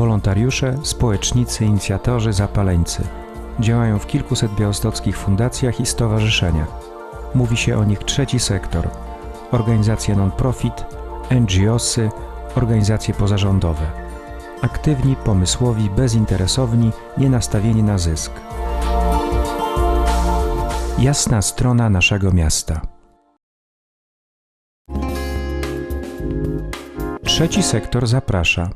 Wolontariusze, społecznicy, inicjatorzy, zapaleńcy. Działają w kilkuset białostockich fundacjach i stowarzyszeniach. Mówi się o nich trzeci sektor. Organizacje non-profit, NGOsy, organizacje pozarządowe. Aktywni, pomysłowi, bezinteresowni, nie nastawieni na zysk. Jasna strona naszego miasta. Trzeci sektor zaprasza.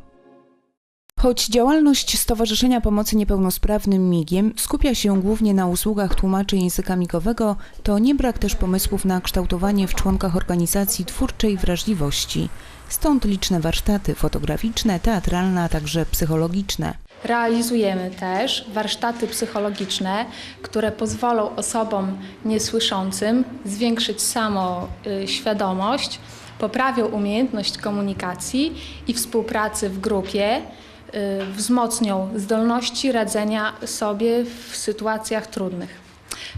Choć działalność Stowarzyszenia Pomocy Niepełnosprawnym MIGiem skupia się głównie na usługach tłumaczy języka migowego, to nie brak też pomysłów na kształtowanie w członkach organizacji twórczej wrażliwości. Stąd liczne warsztaty fotograficzne, teatralne, a także psychologiczne. Realizujemy też warsztaty psychologiczne, które pozwolą osobom niesłyszącym zwiększyć samoświadomość, poprawią umiejętność komunikacji i współpracy w grupie, y, wzmocnią zdolności radzenia sobie w sytuacjach trudnych.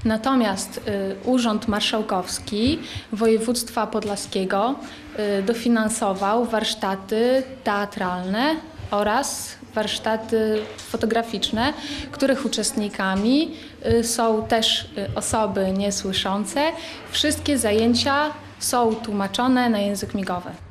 Natomiast y, Urząd Marszałkowski Województwa Podlaskiego y, dofinansował warsztaty teatralne oraz warsztaty fotograficzne, których uczestnikami y, są też y, osoby niesłyszące. Wszystkie zajęcia są tłumaczone na język migowy.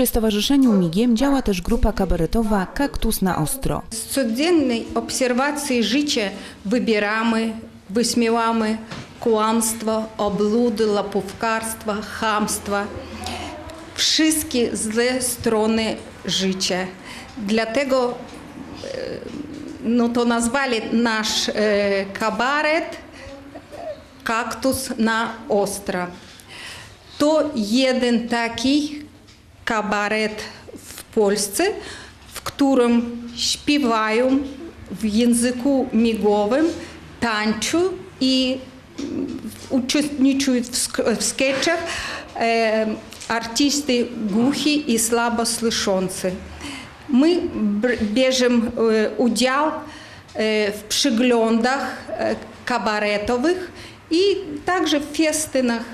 Przy Stowarzyszeniu MIGiem działa też grupa kabaretowa Kaktus na Ostro. Z codziennej obserwacji życia wybieramy, wyśmiewamy kłamstwo, obludy, łapówkarstwo, chamstwo. Wszystkie złe strony życia. Dlatego e, no to nazwali nasz e, kabaret kaktus na ostro. To jeden taki kabaret w Polsce, w którym śpiewają w języku migowym, tańczą i uczestniczą w, sk- sketchach e, artysty głuchi i słabo słyszący. My bierzemy e, udział e, w przyglądach e, kabaretowych i także w festynach.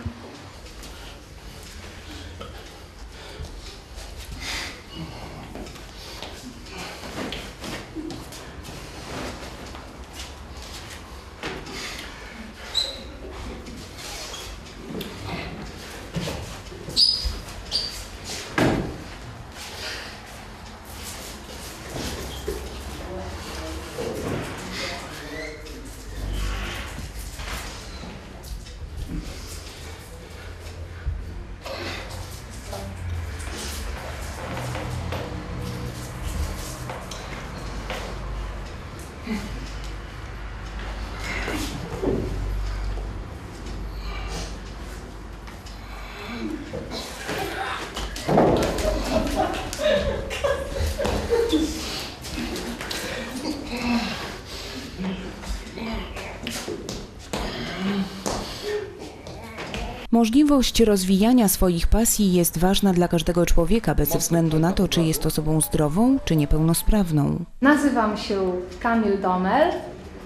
Możliwość rozwijania swoich pasji jest ważna dla każdego człowieka bez względu na to, czy jest osobą zdrową, czy niepełnosprawną. Nazywam się Kamil Domel.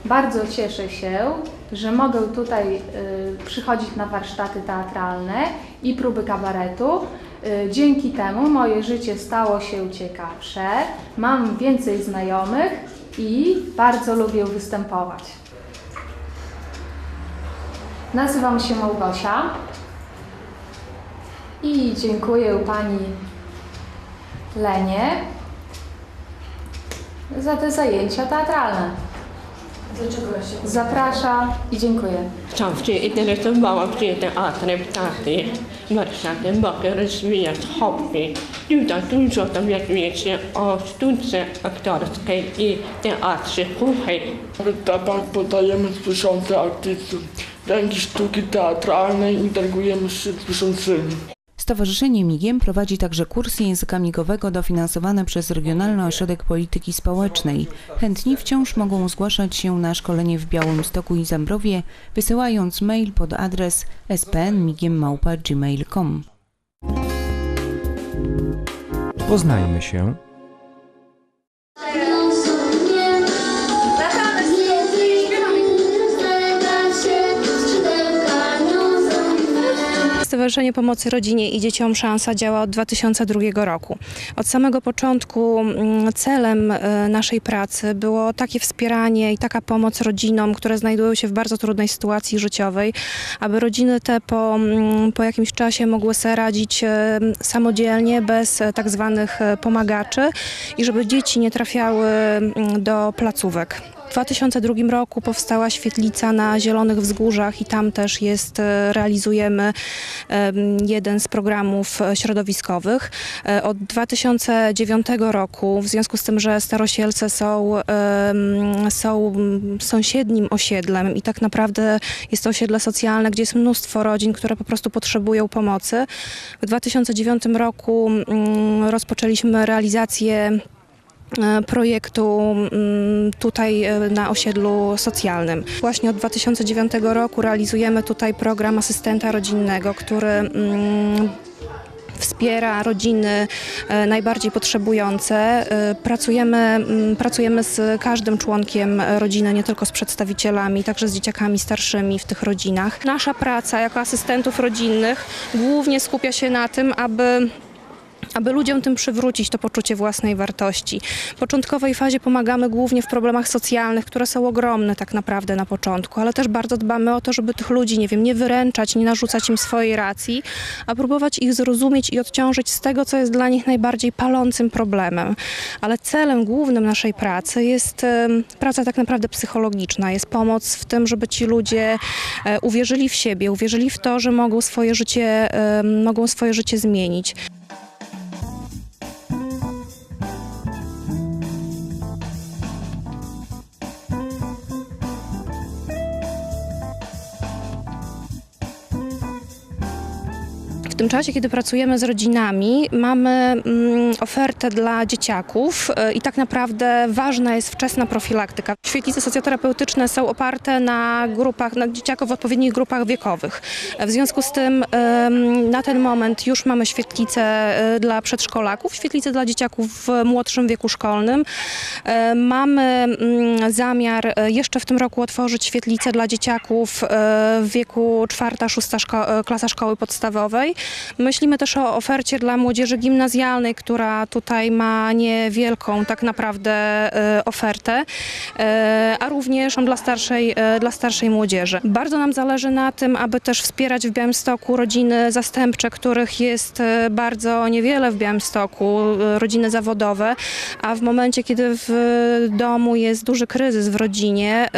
Bardzo cieszę się, że mogę tutaj y, przychodzić na warsztaty teatralne i próby kabaretu. Y, dzięki temu moje życie stało się ciekawsze, mam więcej znajomych i bardzo lubię występować. Nazywam się Małgosia i dziękuję pani Lenie za te zajęcia teatralne. Dlaczego ja się Zaprasza i dziękuję. Samtidigt interesowałam się teatrem teatry. Warsztaty mogę rozwijać hobby. Tutaj dużo dowiaduję się o sztuce aktorskiej i teatrze głuchej. W etapach podajemy słyszące artystów. Ręki sztuki teatralnej integrujemy z słyszącymi. Stowarzyszenie Migiem prowadzi także kursy języka migowego dofinansowane przez Regionalny Ośrodek Polityki Społecznej. Chętni wciąż mogą zgłaszać się na szkolenie w Białymstoku i Zambrowie, wysyłając mail pod adres spnmigiem.gmail.com. Poznajmy się, Stowarzyszenie Pomocy Rodzinie i Dzieciom Szansa działa od 2002 roku. Od samego początku mm, celem e, naszej pracy było takie wspieranie i taka pomoc rodzinom, które znajdują się w bardzo trudnej sytuacji życiowej, aby rodziny te po, mm, po jakimś czasie mogły sobie radzić e, samodzielnie, bez e, tak zwanych pomagaczy i żeby dzieci nie trafiały mm, do placówek. W 2002 roku powstała świetlica na Zielonych Wzgórzach i tam też jest, e, realizujemy em, jeden z programów e, środowiskowych. E, Od 2009 roku, w związku z tym, że Starosielce są, są sąsiednim osiedlem i tak naprawdę jest to osiedle socjalne, gdzie jest mnóstwo rodzin, które po prostu potrzebują pomocy. W 2009 roku mm, rozpoczęliśmy realizację projektu mm, tutaj e, na osiedlu socjalnym. Właśnie od 2009 roku realizujemy tutaj program asystenta rodzinnego, który mm, wspiera rodziny e, najbardziej potrzebujące. E, Pracujemy, mm, pracujemy z każdym członkiem rodziny, nie tylko z przedstawicielami, także z dzieciakami starszymi w tych rodzinach. Nasza praca jako asystentów rodzinnych głównie skupia się na tym, aby aby ludziom tym przywrócić to poczucie własnej wartości. W początkowej fazie pomagamy głównie w problemach socjalnych, które są ogromne tak naprawdę na początku, ale też bardzo dbamy o to, żeby tych ludzi, nie wiem, nie wyręczać, nie narzucać im swojej racji, a próbować ich zrozumieć i odciążyć z tego, co jest dla nich najbardziej palącym problemem. Ale celem głównym naszej pracy jest praca tak naprawdę psychologiczna, jest pomoc w tym, żeby ci ludzie e, uwierzyli w siebie, uwierzyli w to, że mogą swoje życie, mogą swoje życie zmienić. Tym czasie, kiedy pracujemy z rodzinami, mamy mm, ofertę dla dzieciaków y, i tak naprawdę ważna jest wczesna profilaktyka. Świetlice socjoterapeutyczne są oparte na grupach, na dzieciaków w odpowiednich grupach wiekowych. W związku z tym ym, na ten moment już mamy świetlice dla przedszkolaków, świetlice dla dzieciaków w młodszym wieku szkolnym. Y, Mamy mm, zamiar jeszcze w tym roku otworzyć świetlice dla dzieciaków w wieku czwarta, szósta szko- klasa szkoły podstawowej. Myślimy też o ofercie dla młodzieży gimnazjalnej, która tutaj ma niewielką tak naprawdę e, ofertę, e, a również dla starszej, e, dla starszej młodzieży. Bardzo nam zależy na tym, aby też wspierać w Białymstoku rodziny zastępcze, których jest bardzo niewiele w Białymstoku, rodziny zawodowe, a w momencie, kiedy w domu jest duży kryzys w rodzinie,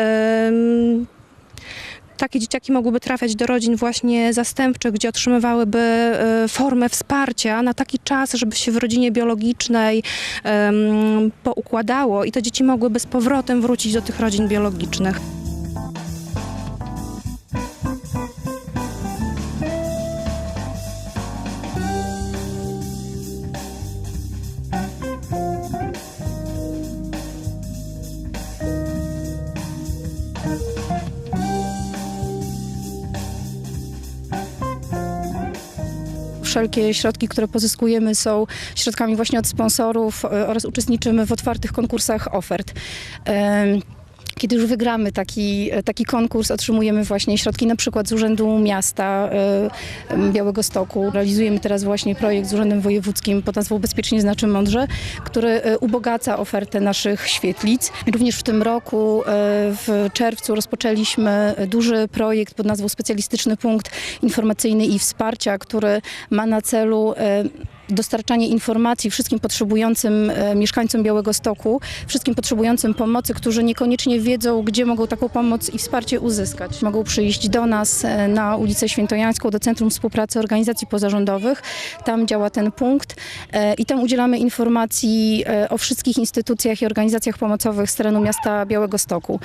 takie dzieciaki mogłyby trafiać do rodzin właśnie zastępczych, gdzie otrzymywałyby e, formę wsparcia na taki czas, żeby się w rodzinie biologicznej em, poukładało i te dzieci mogłyby z powrotem wrócić do tych rodzin biologicznych. Wszelkie środki, które pozyskujemy są środkami właśnie od sponsorów e, oraz uczestniczymy w otwartych konkursach ofert. Kiedy już wygramy taki, taki konkurs, otrzymujemy właśnie środki na przykład z Urzędu Miasta e, Białego Stoku. Realizujemy teraz właśnie projekt z Urzędem Wojewódzkim pod nazwą Bezpiecznie Znaczy Mądrze, który e, ubogaca ofertę naszych świetlic. Również w tym roku e, w czerwcu rozpoczęliśmy duży projekt pod nazwą Specjalistyczny Punkt Informacyjny i Wsparcia, który ma na celu dostarczanie informacji wszystkim potrzebującym e, mieszkańcom Białego Stoku, wszystkim potrzebującym pomocy, którzy niekoniecznie wiedzą, gdzie mogą taką pomoc i wsparcie uzyskać. Mogą przyjść do nas e, na ulicę Świętojańską, do Centrum Współpracy Organizacji Pozarządowych. Tam działa ten punkt e, i tam udzielamy informacji o wszystkich instytucjach i organizacjach pomocowych z terenu miasta Białego Stoku.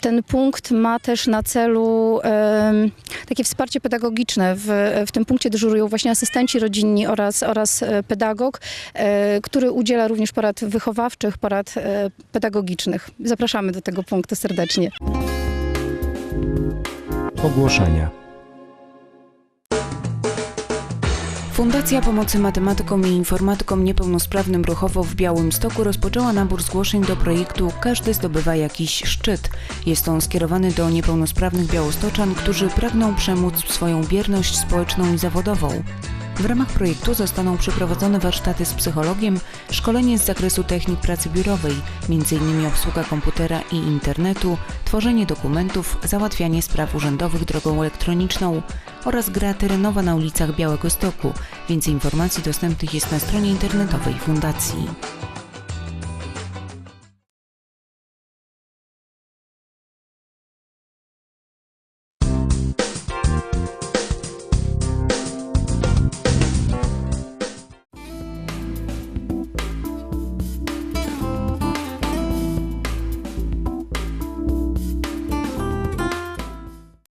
Ten punkt ma też na celu takie wsparcie pedagogiczne. W, w tym punkcie dyżurują właśnie asystenci rodzinni oraz, oraz e, pedagog, e, który udziela również porad wychowawczych, porad e, pedagogicznych. Zapraszamy do tego punktu serdecznie. Ogłoszenia. Fundacja Pomocy Matematykom i Informatykom Niepełnosprawnym Ruchowo w Białymstoku rozpoczęła nabór zgłoszeń do projektu Każdy zdobywa jakiś szczyt. Jest on skierowany do niepełnosprawnych białostoczan, którzy pragną przemóc swoją bierność społeczną i zawodową. W ramach projektu zostaną przeprowadzone warsztaty z psychologiem, szkolenie z zakresu technik pracy biurowej, m.in. obsługa komputera i internetu, tworzenie dokumentów, załatwianie spraw urzędowych drogą elektroniczną oraz gra terenowa na ulicach Białego Stoku. Więcej informacji dostępnych jest na stronie internetowej Fundacji.